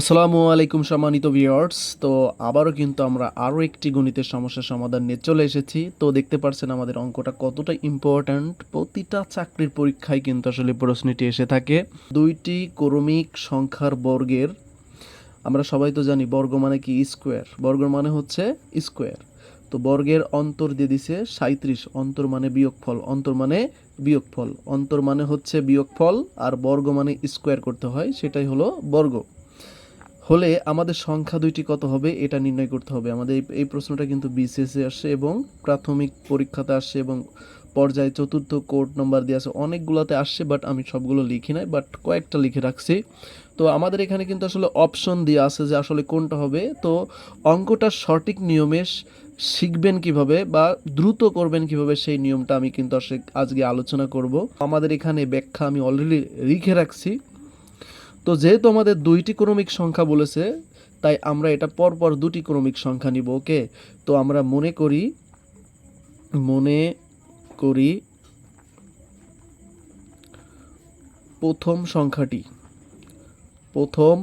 আসসালামু আলাইকুম, সম্মানিত ভিউয়ার্স তো আবারও কিন্তু আমরা আরও একটি গণিতের সমস্যার সমাধান নিয়ে চলে এসেছি। তো দেখতে পাচ্ছেন আমাদের অঙ্কটা কতটা ইম্পর্ট্যান্ট প্রতিটা চাকরির পরীক্ষায় কিন্তু আসলে প্রশ্নটি এসে থাকে। দুইটি ক্রমিক সংখ্যার বর্গের, আমরা সবাই তো জানি বর্গ মানে কি? স্কোয়ার বর্গ মানে হচ্ছে স্কোয়ার তো বর্গের অন্তর দিয়ে দিছে সাঁত্রিশ অন্তর মানে বিয়োগফল। অন্তর মানে বিয়োগফল। অন্তর মানে হচ্ছে বিয়োগফল। আর বর্গ মানে স্কোয়ার করতে হয়। সেটাই হলো বর্গ। হলে আমাদের সংখ্যা দুইটি কত হবে এটা নির্ণয় করতে হবে। আমাদের এই- প্রশ্নটা কিন্তু বিসিএসে আসছে এবং প্রাথমিক পরীক্ষাতে আসছে এবং পর্যায়ে চতুর্থ কোড নম্বর দিয়ে আছে। অনেকগুলোতে আসছে বাট আমি সবগুলো লিখি নাই বাট কয়েকটা লিখে রাখছি। তো আমাদের এখানে কিন্তু আসলে অপশন দিয়ে আছে যে আসলে কোনটা হবে। তো অঙ্কটা সঠিক নিয়মে শিখবেন কীভাবে বা দ্রুত করবেন কীভাবে সেই নিয়মটা আমি কিন্তু আজকে আলোচনা করব। আমাদের এখানে ব্যাখ্যা আমি অলরেডি লিখে রাখছি। তো যেহেতু আমাদের দুইটি ক্রমিক সংখ্যা বলেছে, তাই আমরা এটা পরপর দুটি ক্রমিক সংখ্যা নিব, ওকে? তো আমরা মনে করি মনে করি প্রথম সংখ্যাটি প্রথম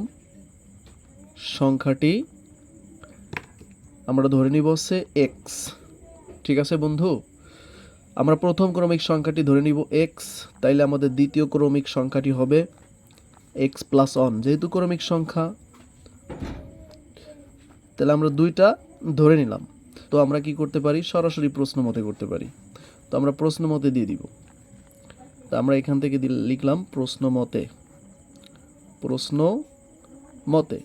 সংখ্যাটি আমরা ধরে নিব হচ্ছে এক্স ঠিক আছে বন্ধু? আমরা প্রথম ক্রমিক সংখ্যাটি ধরে নিব এক্স তাইলে আমাদের দ্বিতীয় ক্রমিক সংখ্যাটি হবে এক্স প্লাস অন যেহেতু ক্রমিক সংখ্যা, তাহলে আমরা দুইটা ধরে নিলাম। তো আমরা কি করতে পারি? সরাসরি প্রশ্ন মতে করতে পারি। তো আমরা প্রশ্ন মতে দিয়ে দিব। তো আমরা এখান থেকে লিখলাম প্রশ্ন মতে। প্রশ্ন মতে।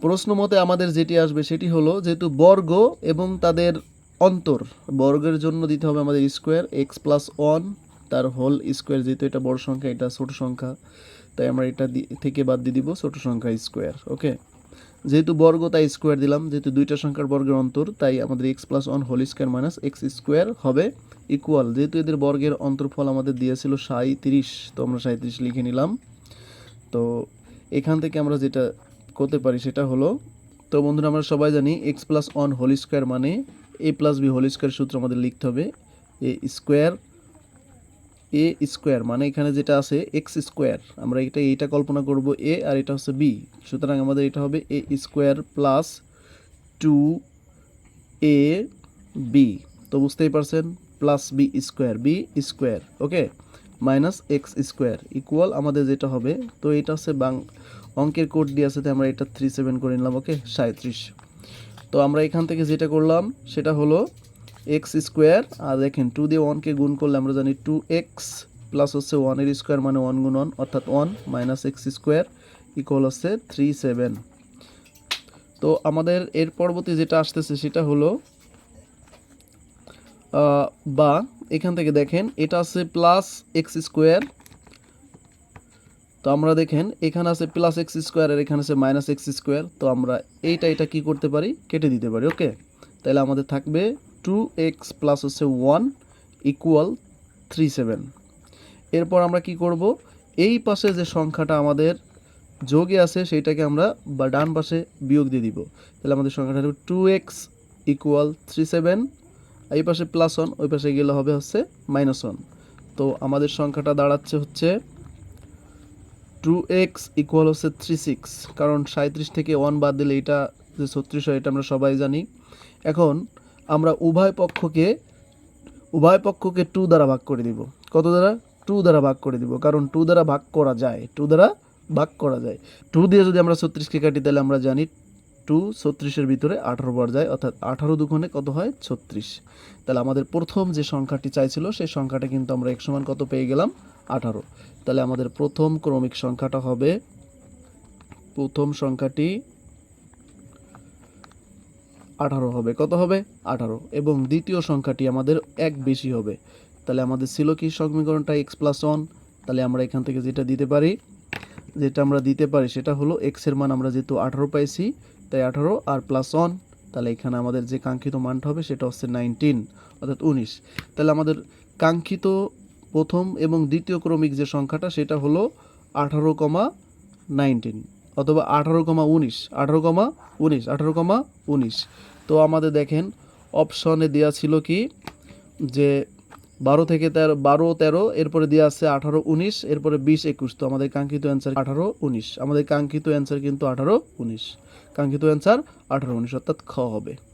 প্রশ্ন মতে আমাদের যেটি আসবে সেটি হলো, যেহেতু বর্গ এবং তাদের অন্তর, বর্গের জন্য দিতে হবে আমাদের স্কোয়ার এক্স প্লাস ওয়ান তার হোল স্কোয়ার যেহেতু এটা বড় সংখ্যা, এটা ছোট সংখ্যা তাই আমরা এটা থেকে বাদ দিয়ে দিব ছোট সংখ্যা স্কোয়ার ওকে যেহেতু বর্গ, তাই স্কোয়ার দিলাম। যেহেতু দুইটা সংখ্যার বর্গের অন্তর, তাই আমাদের x plus one whole square minus x square হবে ইকুয়াল যেহেতু এদের বর্গের অন্তর্ফল আমাদের দিয়েছিল সাঁত্রিশ তো আমরা সাঁত্রিশ লিখে নিলাম। তো এখান থেকে আমরা যেটা করতে পারি সেটা হলো, তো বন্ধুরা আমরা সবাই জানি x plus one whole square মানে a plus b whole square সূত্র আমাদের লিখতে হবে। এ স্কোয়ার এ স্কোয়ার মানে এখানে যেটা আছে এক্স স্কোয়ার আমরা এটা এইটা কল্পনা করব এ আর এটা হচ্ছে বি সুতরাং আমাদের এটা হবে a square plus two a b তো বুঝতেই পারছেন? Plus b square b square okay minus x square equal আমাদের যেটা হবে, তো এটা হচ্ছে বাং অঙ্কের কোড দিয়ে আছে আমরা এটা থ্রি সেভেন করে নিলাম ওকে সাঁত্রিশ তো আমরা এখান থেকে যেটা করলাম, সেটা হলো এক্স স্কোয়ার আর দেখেন টু দিয়ে ওয়ানকে গুণ করলে আমরা জানি টু এক্স প্লাস হচ্ছে ওয়ানের স্কোয়ার মানে ওয়ান গুণ ওয়ান অর্থাৎ one minus x square equal হচ্ছে থ্রি সেভেন তো আমাদের এর পরবর্তী যেটা আসতেছে সেটা হলো বা এখান থেকে দেখেন এটা আছে প্লাস এক্স স্কোয়ার তো আমরা দেখেন এখানে আছে প্লাস এক্স স্কোয়ার আর এখানে আছে মাইনাস এক্স স্কোয়ার তো আমরা এইটা, এটা কি করতে পারি? কেটে দিতে পারি ওকে তাহলে আমাদের থাকবে টু এক্স প্লাস হচ্ছে ওয়ান ইকুয়াল থ্রি সেভেন এরপর আমরা কি করব? এই পাশে যে সংখ্যাটা আমাদের যোগে আছে সেইটাকে আমরা বা ডান পাশে বিয়োগ দিয়ে দিব। তাহলে আমাদের সংখ্যাটা হবে two x equal three seven এই পাশে প্লাস ওয়ান ওই পাশে গেলে হবে হচ্ছে মাইনাস ওয়ান তো আমাদের সংখ্যাটা দাঁড়াচ্ছে হচ্ছে টু এক্স ইকুয়াল হচ্ছে থ্রি সিক্স কারণ সাঁত্রিশ থেকে ওয়ান বাদ দিলে এটা যে ছত্রিশ হয়, এটা আমরা সবাই জানি। এখন আমরা উভয় পক্ষকে উভয় পক্ষকে টু দ্বারা ভাগ করে দিব। কত দ্বারা? টু দ্বারা ভাগ করে দিব। কারণ টু দ্বারা ভাগ করা যায়। টু দ্বারা ভাগ করা যায়। টু দিয়ে যদি আমরা ছত্রিশকে কাটি, তাহলে আমরা জানি টু ছত্রিশের ভিতরে আঠারো বার যায়। অর্থাৎ আঠারো দুগুণে কত হয়? ছত্রিশ। তাহলে আমাদের প্রথম যে সংখ্যাটি চাইছিল, সেই সংখ্যাটা কিন্তু আমরা এক সমান কত পেয়ে গেলাম? আঠারো। তাহলে আমাদের প্রথম ক্রমিক সংখ্যাটা হবে, প্রথম সংখ্যাটি আঠারো হবে। কত হবে? আঠারো। এবং দ্বিতীয় সংখ্যাটি আমাদের এক বেশি হবে। তাহলে আমাদের ছিল কি সমীকরণটা এক্স প্লাস ওয়ান তাহলে আমরা এখান থেকে যেটা দিতে পারি, যেটা আমরা দিতে পারি সেটা হলো এক্সের মান আমরা যেহেতু আঠারো পাইছি, তাই আঠারো আর প্লাস ওয়ান তাহলে এখানে আমাদের যে কাঙ্ক্ষিত মানটা হবে সেটা হচ্ছে নাইনটিন অর্থাৎ উনিশ। তাহলে আমাদের কাঙ্ক্ষিত প্রথম এবং দ্বিতীয় ক্রমিক যে সংখ্যাটা সেটা হলো আঠারো কমা নাইনটিন অথবা আঠারো কমা উনিশ, আঠারো কমা উনিশ, আঠারো কমা উনিশ। তো আমাদের দেখেন অপশনে দেওয়া ছিল কি, যে বারো থেকে তেরো, বারো, তেরো, এরপরে দেওয়া আছে আঠারো, উনিশ, এরপরে বিশ, একুশ। তো আমাদের কাঙ্ক্ষিত অ্যান্সার আঠারো, উনিশ। আমাদের কাঙ্ক্ষিত অ্যান্সার কিন্তু আঠারো, উনিশ। কাঙ্ক্ষিত অ্যান্সার আঠারো, উনিশ, অর্থাৎ খ হবে।